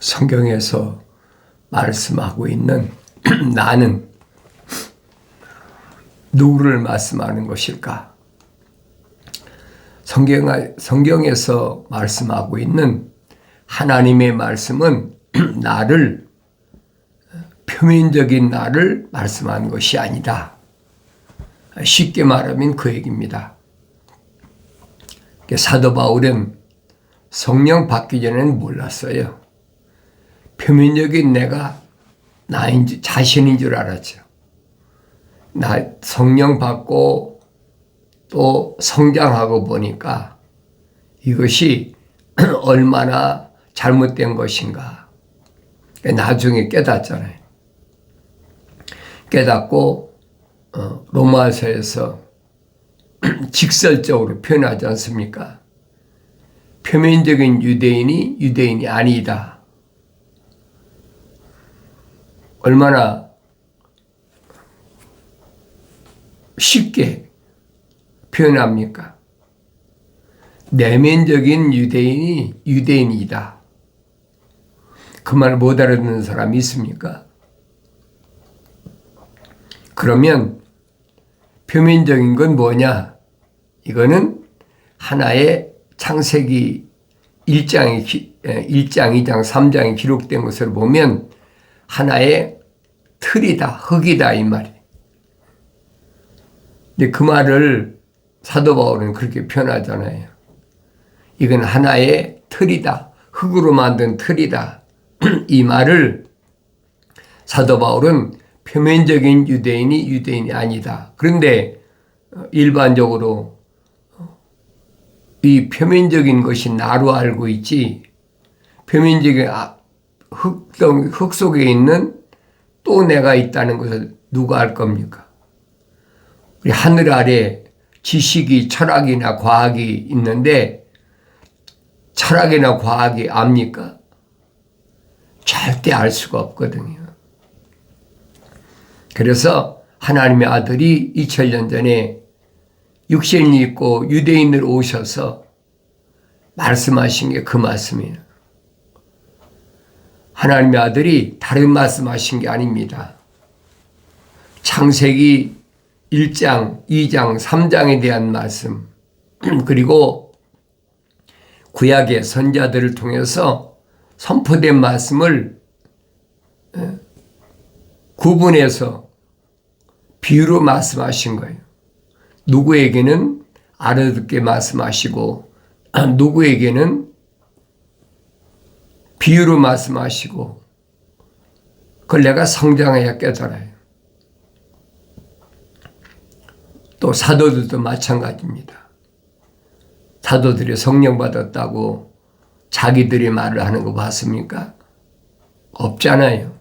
성경에서 말씀하고 있는 나는 누구를 말씀하는 것일까? 성경, 성경 에서 말씀하고 있는 하나님의 말씀은 나를 표면적인 나를 말씀하는 것이 아니다. 쉽게 말하면 그 얘기입니다. 사도 바울은 성령 받기 전에는 몰랐어요. 표면적인 내가 나인 자신인 줄 알았죠. 나 성령 받고 또 성장하고 보니까 이것이 얼마나 잘못된 것인가. 나중에 깨닫잖아요. 깨닫고 어, 로마서에서 직설적으로 표현하지 않습니까? 표면적인 유대인이 유대인이 아니다. 얼마나 쉽게 표현합니까? 내면적인 유대인이 유대인이다. 그 말 못 알아듣는 사람이 있습니까? 그러면 표면적인 건 뭐냐? 이거는 하나의 창세기 1장에 1장, 2장, 3장에 기록된 것을 보면 하나의 틀이다, 흙이다 이 말이. 근데 그 말을 사도 바울은 그렇게 표현하잖아요. 이건 하나의 틀이다, 흙으로 만든 틀이다. 이 말을 사도 바울은 표면적인 유대인이 유대인이 아니다. 그런데 일반적으로 이 표면적인 것이 나로 알고 있지 표면적인 아, 흙, 흙 속에 있는 또 내가 있다는 것을 누가 알 겁니까? 우리 하늘 아래 지식이 철학이나 과학이 있는데 철학이나 과학이 압니까? 절대 알 수가 없거든요. 그래서 하나님의 아들이 2000년 전에 육신이 있고 유대인으로 오셔서 말씀하신 게 그 말씀이에요. 하나님의 아들이 다른 말씀하신 게 아닙니다. 창세기 1장, 2장, 3장에 대한 말씀, 그리고 구약의 선자들을 통해서 선포된 말씀을 구분해서 비유로 말씀하신 거예요. 누구에게는 알아듣게 말씀하시고, 누구에게는 비유로 말씀하시고 그걸 내가 성장해야 깨달아요. 또 사도들도 마찬가지입니다. 사도들이 성령 받았다고 자기들이 말을 하는 거 봤습니까? 없잖아요.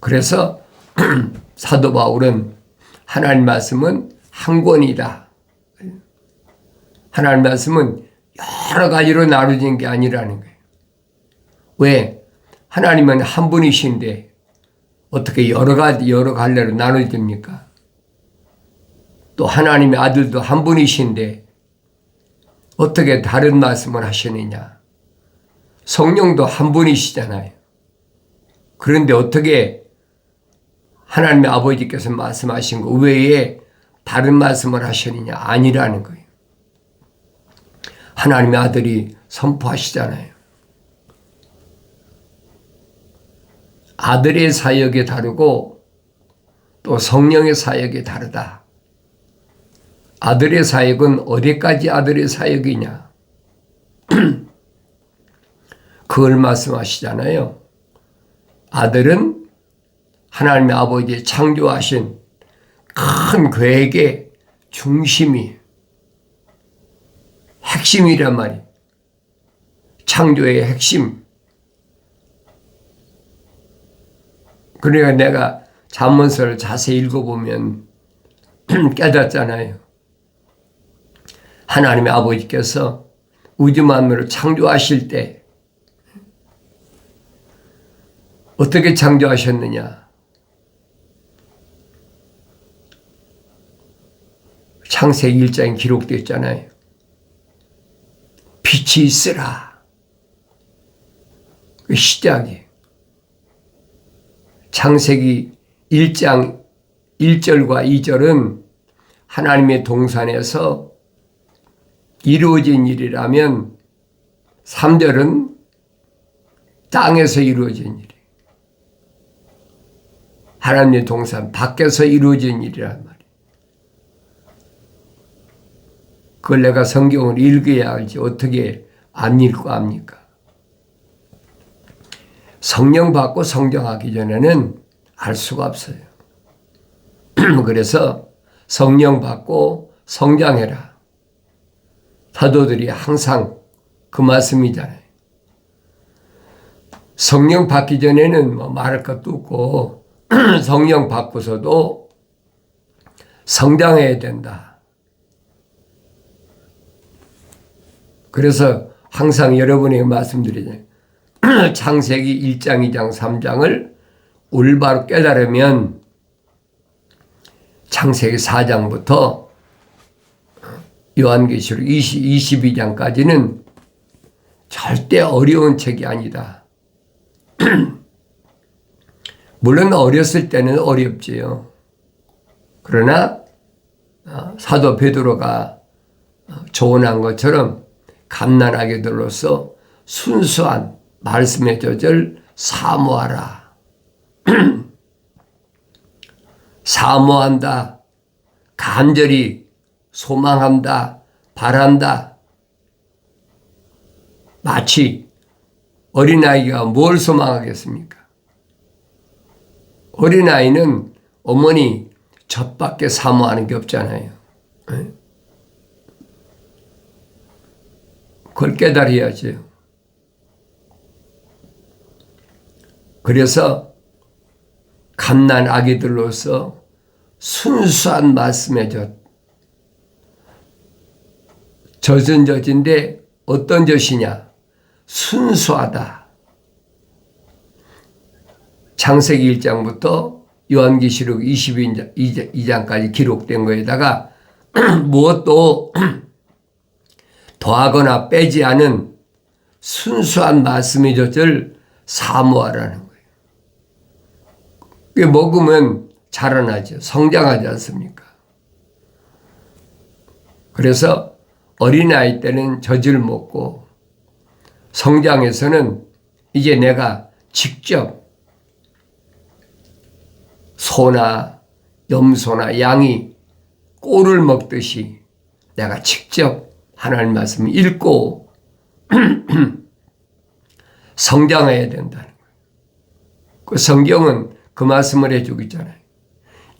그래서 사도 바울은 하나님 말씀은 한 권이다. 하나님 말씀은 여러 가지로 나눠진 게 아니라는 거예요. 왜? 하나님은 한 분이신데 어떻게 여러 가지, 여러 갈래로 나눠집니까? 또 하나님의 아들도 한 분이신데 어떻게 다른 말씀을 하시느냐? 성령도 한 분이시잖아요. 그런데 어떻게 하나님의 아버지께서 말씀하신 것 외에 다른 말씀을 하시느냐? 아니라는 거예요. 하나님의 아들이 선포하시잖아요. 아들의 사역이 다르고 또 성령의 사역이 다르다. 아들의 사역은 어디까지 아들의 사역이냐? 그걸 말씀하시잖아요. 아들은 하나님의 아버지 창조하신 큰 계획의 중심이 핵심이란 말이. 창조의 핵심. 그러니까 내가 잠문서를 자세히 읽어보면 깨닫잖아요. 하나님의 아버지께서 우주 만물을 창조하실 때 어떻게 창조하셨느냐? 창세기 1장에 기록되어 있잖아요. 빛이 있으라. 그 시작이. 창세기 1장 1절과 2절은 하나님의 동산에서 이루어진 일이라면 3절은 땅에서 이루어진 일이. 하나님의 동산 밖에서 이루어진 일이란 말이에요. 그걸 내가 성경을 읽어야 알지 어떻게 안 읽고 합니까? 성령 받고 성장하기 전에는 알 수가 없어요. 그래서 성령 받고 성장해라. 사도들이 항상 그 말씀이잖아요. 성령 받기 전에는 뭐 말할 것도 없고 성령 받고서도 성장해야 된다. 그래서 항상 여러분에게 말씀드리잖아요. 창세기 1장, 2장, 3장을 올바로 깨달으면 창세기 4장부터 요한계시록 20, 22장까지는 절대 어려운 책이 아니다. 물론 어렸을 때는 어렵지요. 그러나 어, 사도 베드로가 어, 조언한 것처럼 갓난아기들로서 순수한 말씀의 젖을 사모하라. 사모한다. 간절히 소망한다. 바란다. 마치 어린아이가 뭘 소망하겠습니까? 어린아이는 어머니 젖밖에 사모하는 게 없잖아요. 그걸 깨달아야죠. 그래서 갓난 아기들로서 순수한 말씀의 젖. 젖은 젖인데 어떤 젖이냐? 순수하다. 창세기 1장부터 요한기시록 22장까지 기록된 거에다가 무엇도 더하거나 빼지 않은 순수한 말씀의 젖을 사모하라는 거예요. 그 먹으면 자라나죠. 성장하지 않습니까? 그래서 어린아이 때는 젖을 먹고 성장해서는 이제 내가 직접 소나 염소나 양이 꼴을 먹듯이 내가 직접 하나님 말씀을 읽고 성장해야 된다는 거예요. 그 성경은 그 말씀을 해주고 있잖아요.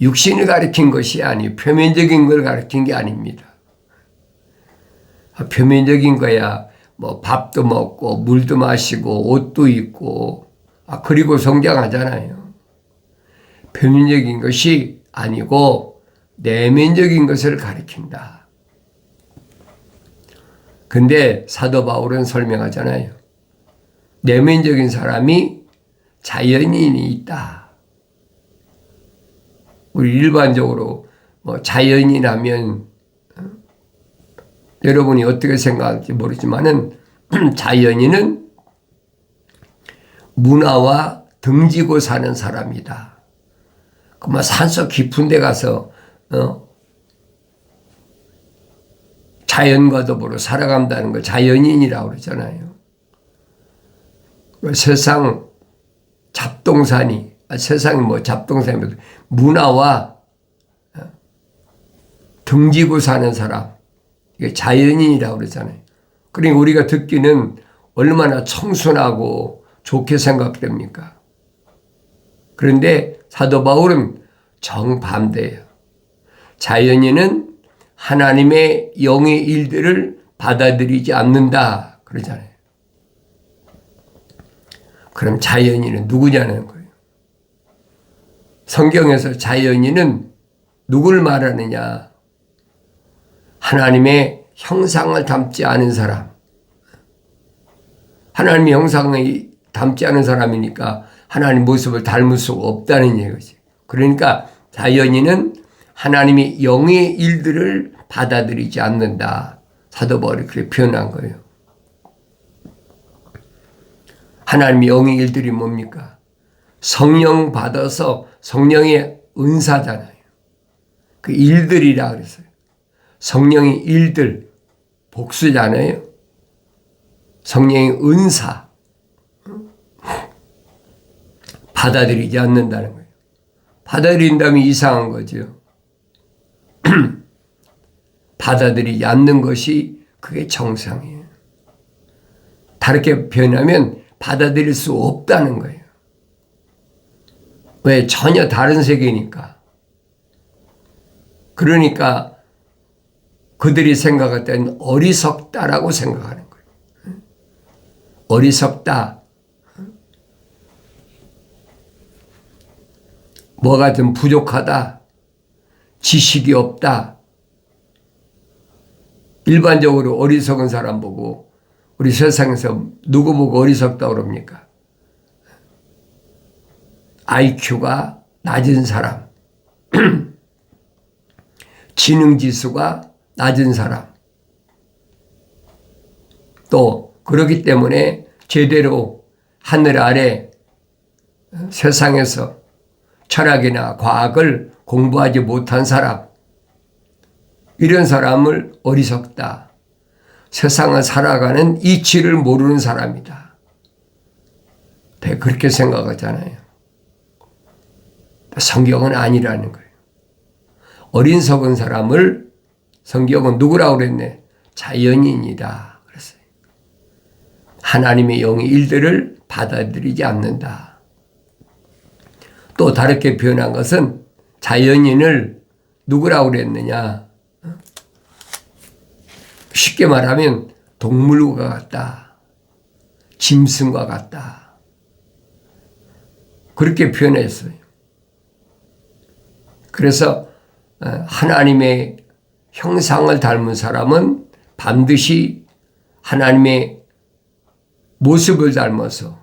육신을 가리킨 것이 아니 표면적인 걸 가리킨 게 아닙니다. 아, 표면적인 거야 뭐 밥도 먹고 물도 마시고 옷도 입고 아 그리고 성장하잖아요. 표면적인 것이 아니고 내면적인 것을 가리킨다. 근데 사도 바울은 설명하잖아요. 내면적인 사람이 자연인이 있다. 우리 일반적으로 뭐 자연이라면 어? 여러분이 어떻게 생각할지 모르지만은 자연인은 문화와 등지고 사는 사람이다. 그만 산속 깊은 데 가서 어? 자연과 더불어 살아간다는 걸 자연인이라고 그러잖아요. 그 세상 잡동산이, 아, 세상이 뭐 잡동산이 문화와 어, 등지고 사는 사람, 이게 자연인이라고 그러잖아요. 그러니까 우리가 듣기는 얼마나 청순하고 좋게 생각됩니까? 그런데 사도 바울은 정반대예요. 자연인은 하나님의 영의 일들을 받아들이지 않는다. 그러잖아요. 그럼 자연인은 누구냐는 거예요. 성경에서 자연인은 누굴 말하느냐? 하나님의 형상을 담지 않은 사람. 하나님의 형상을 담지 않은 사람이니까 하나님 모습을 닮을 수가 없다는 얘기지. 그러니까 자연인은 하나님이 영의 일들을 받아들이지 않는다. 사도 바울이 그렇게 표현한 거예요. 하나님의 영의 일들이 뭡니까? 성령 받아서 성령의 은사잖아요. 그 일들이라 그랬어요. 성령의 일들, 복수잖아요. 성령의 은사. 받아들이지 않는다는 거예요. 받아들인다면 이상한 거죠. 받아들이지 않는 것이 그게 정상이에요. 다르게 표현하면 받아들일 수 없다는 거예요. 왜? 전혀 다른 세계니까. 그러니까 그들이 생각할 때는 어리석다라고 생각하는 거예요. 어리석다. 뭐가 좀 부족하다. 지식이 없다. 일반적으로 어리석은 사람 보고 우리 세상에서 누구 보고 어리석다 그럽니까? IQ가 낮은 사람, 지능 지수가 낮은 사람, 또 그렇기 때문에 제대로 하늘 아래 세상에서 철학이나 과학을 공부하지 못한 사람, 이런 사람을 어리석다. 세상을 살아가는 이치를 모르는 사람이다. 대 그렇게 생각하잖아요. 성경은 아니라는 거예요. 어린 석은 사람을 성경은 누구라고 그랬네? 자연인이다. 그랬어요. 하나님의 영의 일들을 받아들이지 않는다. 또 다르게 표현한 것은 자연인을 누구라고 그랬느냐? 쉽게 말하면 동물과 같다. 짐승과 같다. 그렇게 표현했어요. 그래서 어, 하나님의 형상을 닮은 사람은 반드시 하나님의 모습을 닮아서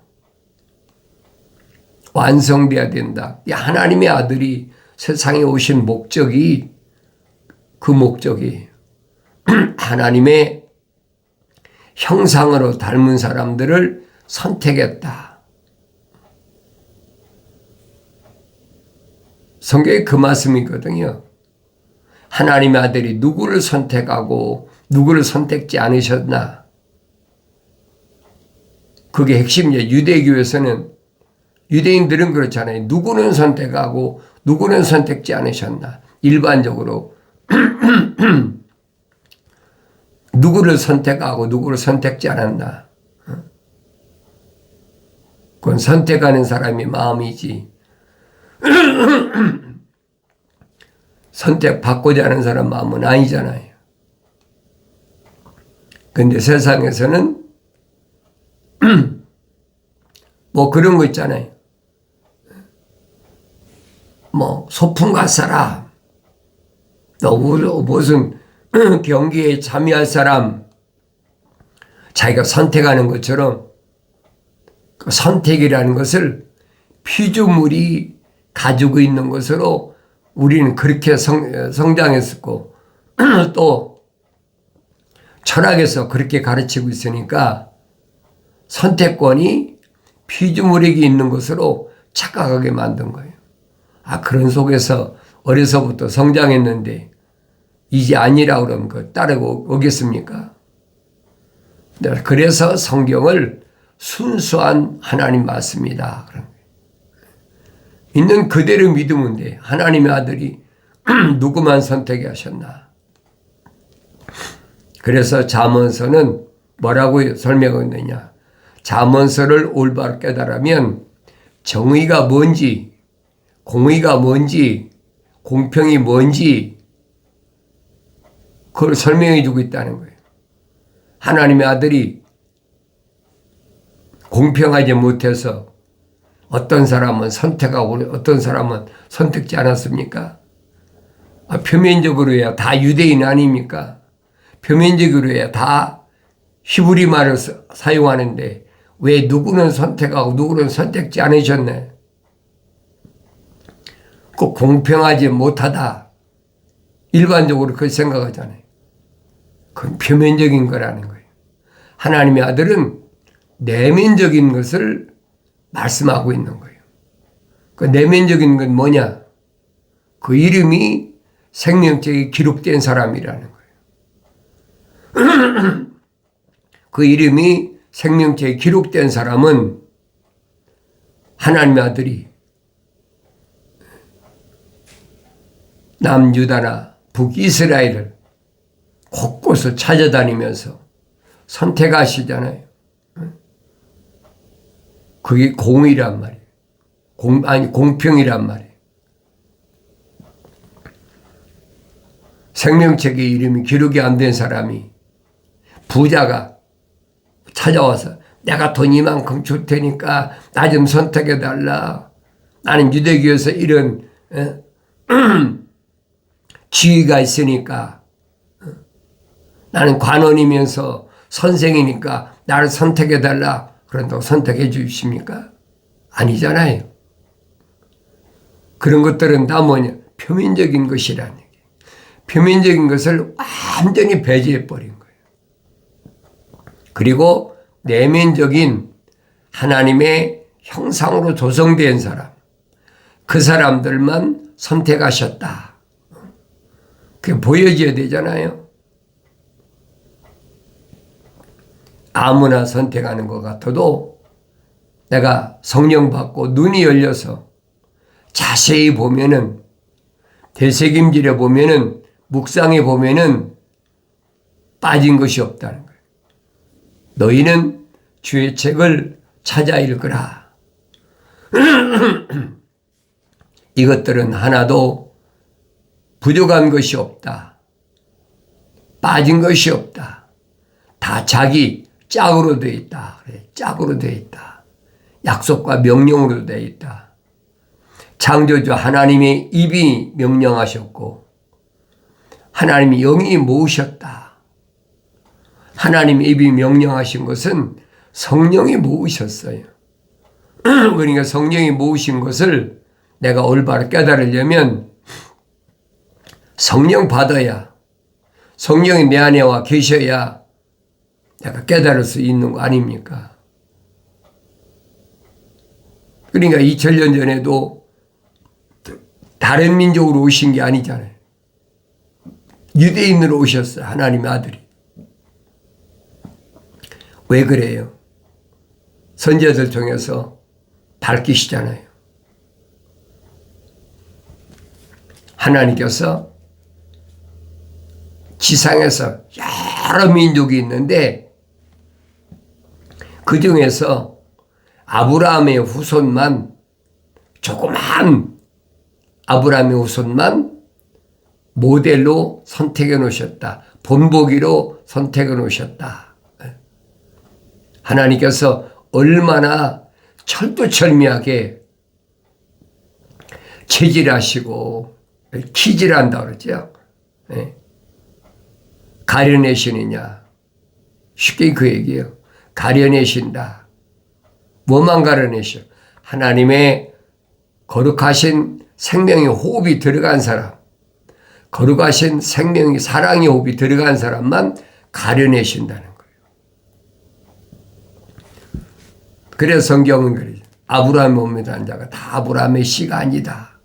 완성돼야 된다. 하나님의 아들이 세상에 오신 목적이 그 목적이에요. 하나님의 형상으로 닮은 사람들을 선택했다. 성경에 그 말씀이거든요. 하나님의 아들이 누구를 선택하고 누구를 선택지 않으셨나? 그게 핵심이에요. 유대교에서는 유대인들은 그렇잖아요. 누구는 선택하고 누구는 선택지 않으셨나? 일반적으로 누구를 선택하고 누구를 선택지 않았나. 그건 선택하는 사람이 마음이지. 선택받고자 하는 사람 마음은 아니잖아요. 근데 세상에서는 뭐 그런 거 있잖아요. 뭐 소풍 갈 사람, 또 무슨 경기에 참여할 사람, 자기가 선택하는 것처럼 그 선택이라는 것을 피조물이 가지고 있는 것으로 우리는 그렇게 성, 성장했었고 또 철학에서 그렇게 가르치고 있으니까 선택권이 피조물에게 있는 것으로 착각하게 만든 거예요. 아, 그런 속에서 어려서부터 성장했는데 이제 아니라 그러면 그 따르고 오겠습니까? 네, 그래서 성경을 순수한 하나님 맞습니다. 있는 그대로 믿으면 돼. 하나님의 아들이 누구만 선택해 하셨나. 그래서 잠언서는 뭐라고 설명했느냐. 잠언서를 올바로 깨달으면 정의가 뭔지, 공의가 뭔지, 공평이 뭔지, 그걸 설명해 주고 있다는 거예요. 하나님의 아들이 공평하지 못해서 어떤 사람은 선택하고 어떤 사람은 선택지 않았습니까? 아, 표면적으로야 다 유대인 아닙니까? 표면적으로야 다 히브리 말을 사용하는데 왜 누구는 선택하고 누구는 선택지 않으셨네? 꼭 공평하지 못하다. 일반적으로 그렇게 생각하잖아요. 그건 표면적인 거라는 거예요. 하나님의 아들은 내면적인 것을 말씀하고 있는 거예요. 그 내면적인 건 뭐냐? 그 이름이 생명책에 기록된 사람이라는 거예요. 그 이름이 생명책에 기록된 사람은 하나님의 아들이 남유다나 북이스라엘을 곳곳을 찾아다니면서 선택하시잖아요. 그게 공이란 말이에요. 공, 아니, 공평이란 말이에요. 생명책에 이름이 기록이 안 된 사람이 부자가 찾아와서 내가 돈 이만큼 줄 테니까 나 좀 선택해 달라. 나는 유대교에서 이런 어? 지위가 있으니까 어? 나는 관원이면서 선생이니까 나를 선택해 달라. 그런다고 선택해 주십니까? 아니잖아요. 그런 것들은 다 뭐냐? 표면적인 것이라는 얘기. 표면적인 것을 완전히 배제해 버린 거예요. 그리고 내면적인 하나님의 형상으로 조성된 사람, 그 사람들만 선택하셨다. 그게 보여져야 되잖아요. 아무나 선택하는 것 같아도 내가 성령 받고 눈이 열려서 자세히 보면은 대책임질에 보면은 묵상해 보면은 빠진 것이 없다는 거예요. 너희는 주의 책을 찾아 읽으라. 이것들은 하나도 부족한 것이 없다. 빠진 것이 없다. 다 자기 짝으로 되어 있다. 그래, 짝으로 되어 있다. 약속과 명령으로 되어 있다. 창조주 하나님의 입이 명령하셨고, 하나님이 영이 모으셨다. 하나님의 입이 명령하신 것은 성령이 모으셨어요. 그러니까 성령이 모으신 것을 내가 올바로 깨달으려면 성령 받아야 성령이 내 안에 와 계셔야 내가 깨달을 수 있는 거 아닙니까? 그러니까 2000년 전에도 다른 민족으로 오신 게 아니잖아요. 유대인으로 오셨어요. 하나님의 아들이. 왜 그래요? 선제들 통해서 밝히시잖아요. 하나님께서 지상에서 여러 민족이 있는데 그 중에서 아브라함의 후손만 조그만 아브라함의 후손만 모델로 선택해 놓으셨다. 본보기로 선택해 놓으셨다. 하나님께서 얼마나 철두철미하게 체질하시고 키질한다 그러죠. 예. 가려내시느냐. 쉽게 그 얘기예요. 가려내신다. 뭐만 가려내셔? 하나님의 거룩하신 생명의 호흡이 들어간 사람, 거룩하신 생명의 사랑의 호흡이 들어간 사람만 가려내신다는 거예요. 그래서 성경은 그러죠. 아브라함 몸에 단 자가 다 아브라함의 씨가 아니다.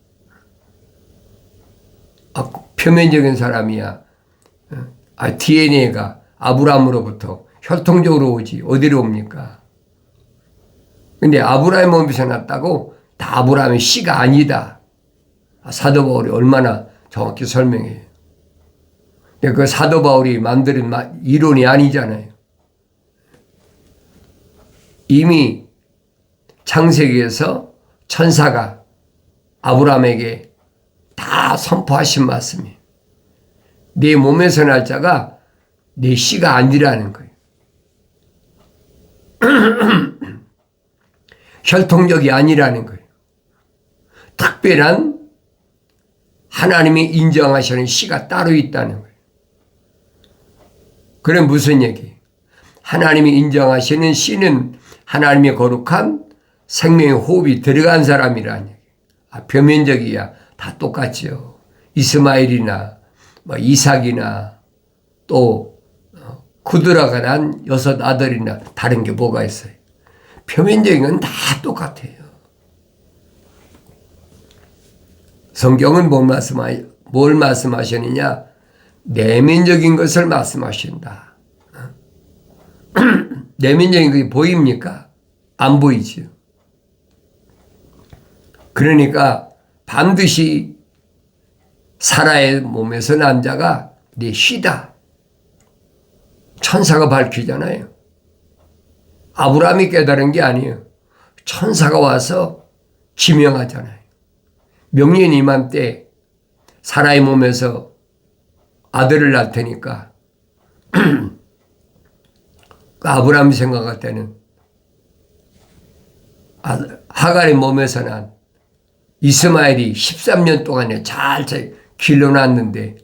아, 표면적인 사람이야. 아, DNA가 아브라함으로부터 혈통적으로 오지. 어디로 옵니까? 근데 아브라함 몸에서 났다고 다 아브라함의 씨가 아니다. 아, 사도 바울이 얼마나 정확히 설명해요. 근데 그 사도 바울이 만드는 이론이 아니잖아요. 이미 창세기에서 천사가 아브라함에게 다 선포하신 말씀이에요. 네 몸에서 날 자가 네 씨가 아니라는 거예요. 혈통적이 아니라는 거예요. 특별한 하나님이 인정하시는 씨가 따로 있다는 거예요. 그럼 무슨 얘기? 하나님이 인정하시는 씨는 하나님의 거룩한 생명의 호흡이 들어간 사람이라는 얘기. 아, 표면적이야. 다 똑같죠. 이스마일이나 뭐 이삭이나 또 어, 구드라가 난 여섯 아들이나 다른 게 뭐가 있어요? 표면적인 건 다 똑같아요. 성경은 뭘 말씀하, 뭘 말씀하시느냐? 내면적인 것을 말씀하신다. 내면적인 것이 보입니까? 안 보이죠. 그러니까 반드시 사라의 몸에서 난 자가 내 시다. 천사가 밝히잖아요. 아브라함이 깨달은 게 아니에요. 천사가 와서 지명하잖아요. 명년 이맘때 사라의 몸에서 아들을 낳을 테니까 아브라함이 생각할 때는 하갈의 몸에서 난 이스마엘이 13년 동안에 잘 길러놨는데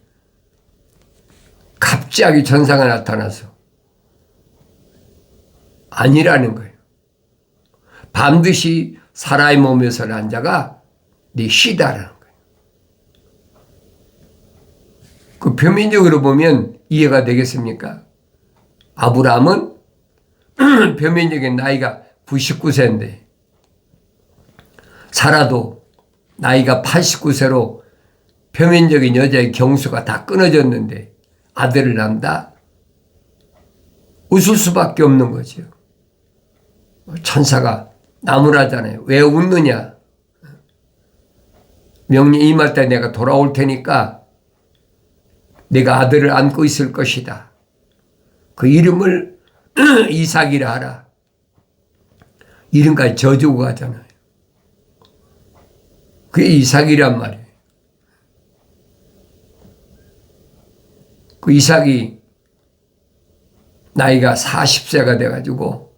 갑자기 전사가 나타나서 아니라는 거예요. 반드시 사라의 몸에서 난 자가 네 시다라는 거예요. 그 표면적으로 보면 이해가 되겠습니까? 아브라함은 표면적인 나이가 99세인데 살아도 나이가 89세로 표면적인 여자의 경수가 다 끊어졌는데 아들을 낳는다? 웃을 수밖에 없는 거죠. 천사가 나무라잖아요. 왜 웃느냐? 명리 임할 때 내가 돌아올 테니까 내가 아들을 안고 있을 것이다. 그 이름을 이삭이라 하라. 이름까지 저주고 가잖아요. 그게 이삭이란 말이에요. 그 이삭이 나이가 40세가 돼가지고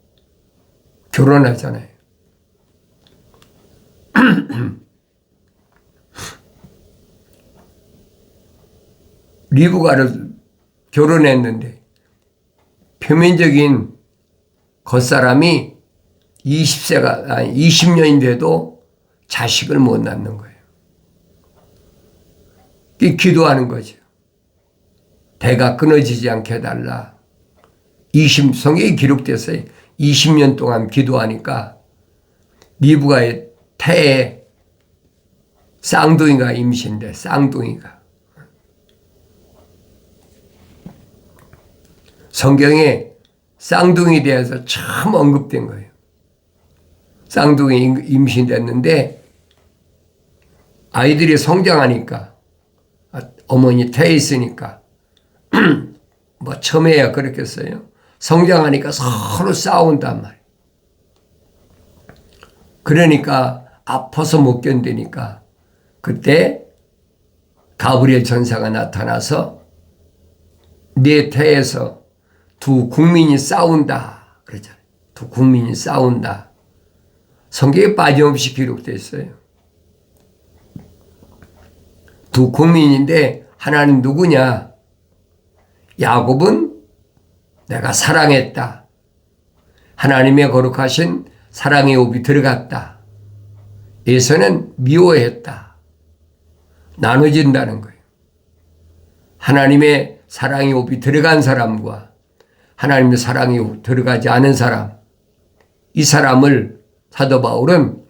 결혼하잖아요. 리브가를 결혼했는데 표면적인 겉사람이 20세가 아니 20년인데도 자식을 못 낳는 거예요. 기도하는 거죠. 대가 끊어지지 않게 해달라. 20, 성경에 기록됐어요. 20년 동안 기도하니까 리브가의 태에 쌍둥이가 임신돼, 쌍둥이가. 성경에 쌍둥이 대해서 처음 언급된 거예요. 쌍둥이 임신됐는데 아이들이 성장하니까 어머니 태에 있으니까 뭐 처음에야 그렇겠어요. 성장하니까 서로 싸운단 말이에요. 그러니까 아파서 못 견디니까 그때 가브리엘 전사가 나타나서 내 태에서 두 국민이 싸운다 그러잖아요. 두 국민이 싸운다. 성경에 빠짐없이 기록되어 있어요. 두 국민인데 하나는 누구냐? 야곱은 내가 사랑했다. 하나님의 거룩하신 사랑의 옵이 들어갔다. 에서는 미워했다. 나눠진다는 거예요. 하나님의 사랑의 옵이 들어간 사람과 하나님의 사랑이 들어가지 않은 사람, 이 사람을 사도 바울은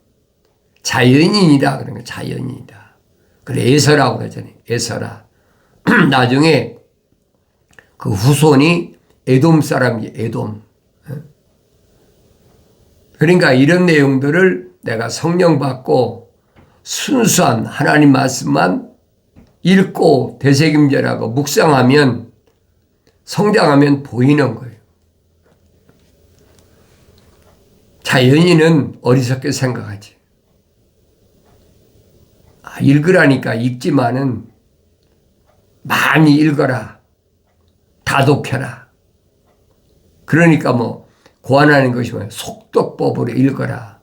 자연인이다. 그런 거 자연인이다. 그래, 에서라고 그러잖아요. 에서라. 나중에 그 후손이 에돔 사람이 에돔. 그러니까 이런 내용들을 내가 성령 받고 순수한 하나님 말씀만 읽고 대세김절하고 묵상하면 성장하면 보이는 거예요. 자연인은 어리석게 생각하지. 아, 읽으라니까 읽지만은 많이 읽어라. 다독해라. 그러니까 뭐 고안하는 것이 뭐예요? 속독법으로 읽어라.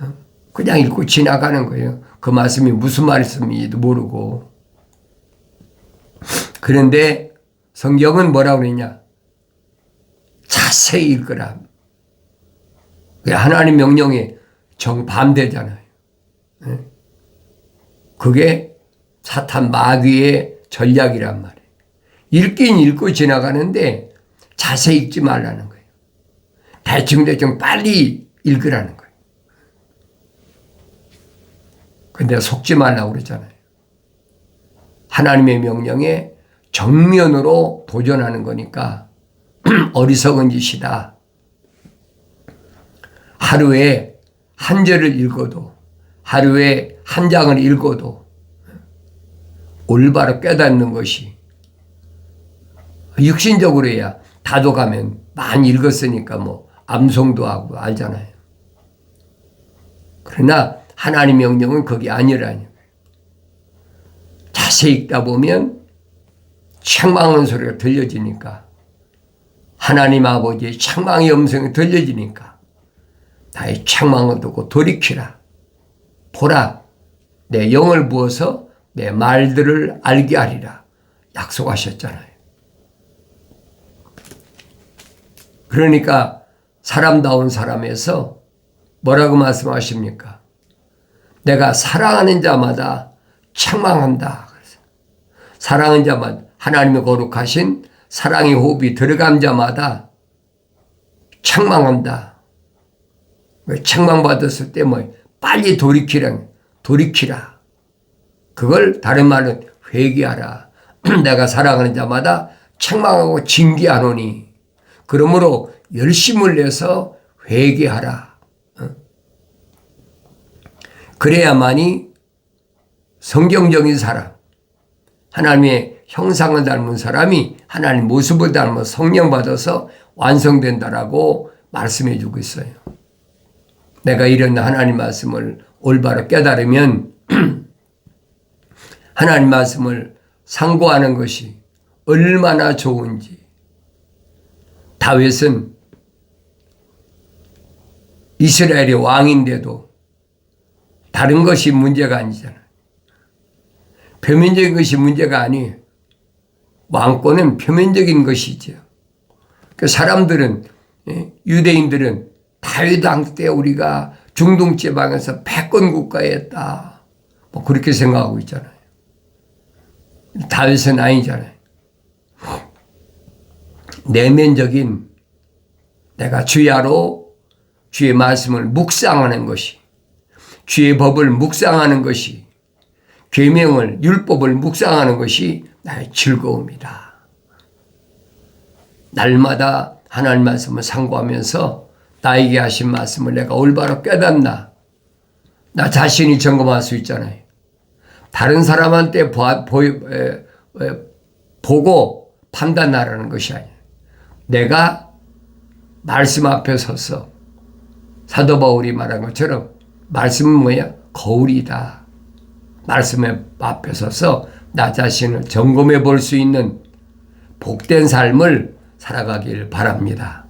어? 그냥 읽고 지나가는 거예요. 그 말씀이 무슨 말씀인지도 모르고. 그런데 성경은 뭐라고 그러냐? 자세히 읽으라. 하나님 명령에 정반대잖아요. 예? 그게 사탄 마귀의 전략이란 말이에요. 읽긴 읽고 지나가는데 자세히 읽지 말라는 거예요. 대충대충 빨리 읽으라는 거예요. 근데 속지 말라고 그러잖아요. 하나님의 명령에 정면으로 도전하는 거니까 어리석은 짓이다. 하루에 한 절을 읽어도 하루에 한 장을 읽어도 올바로 깨닫는 것이 육신적으로야 다독하면 많이 읽었으니까 뭐 암송도 하고 알잖아요. 그러나 하나님 명령은 거기 아니라니. 자세히 읽다 보면 책망하는 소리가 들려지니까 하나님 아버지의 책망의 음성이 들려지니까 나의 책망을 듣고 돌이키라. 보라. 내 영을 부어서 내 말들을 알게 하리라. 약속하셨잖아요. 그러니까 사람다운 사람에서 뭐라고 말씀하십니까? 내가 사랑하는 자마다 책망한다. 사랑하는 자마다 하나님의 거룩하신 사랑의 호흡이 들어간 자마다 책망한다. 책망받았을 때 뭐 빨리 돌이키라. 돌이키라. 그걸 다른 말은 회개하라. 내가 사랑하는 자마다 책망하고 징계하노니 그러므로 열심을 내서 회개하라. 어? 그래야만이 성경적인 사람, 하나님의 형상을 닮은 사람이 하나님 모습을 닮아 성령 받아서 완성된다라고 말씀해 주고 있어요. 내가 이런 하나님 말씀을 올바로 깨달으면 하나님 말씀을 상고하는 것이 얼마나 좋은지 다윗은 이스라엘의 왕인데도 다른 것이 문제가 아니잖아요. 표면적인 것이 문제가 아니에요. 왕권은 표면적인 것이죠. 그 사람들은 예, 유대인들은 다윗 왕 때 우리가 중동 지방에서 패권 국가였다. 뭐 그렇게 생각하고 있잖아요. 다윗은 아니잖아요. 내면적인 내가 주야로 주의 말씀을 묵상하는 것이 주의 법을 묵상하는 것이 계명을 율법을 묵상하는 것이 나의 즐거움이다. 날마다 하나님 말씀을 상고하면서 나에게 하신 말씀을 내가 올바로 깨닫나 나 자신이 점검할 수 있잖아요. 다른 사람한테 보, 보, 에, 에, 보고 판단하라는 것이 아니야. 내가 말씀 앞에 서서 사도 바울이 말한 것처럼 말씀은 뭐야? 거울이다. 말씀의 앞에 서서 나 자신을 점검해 볼 수 있는 복된 삶을 살아가길 바랍니다.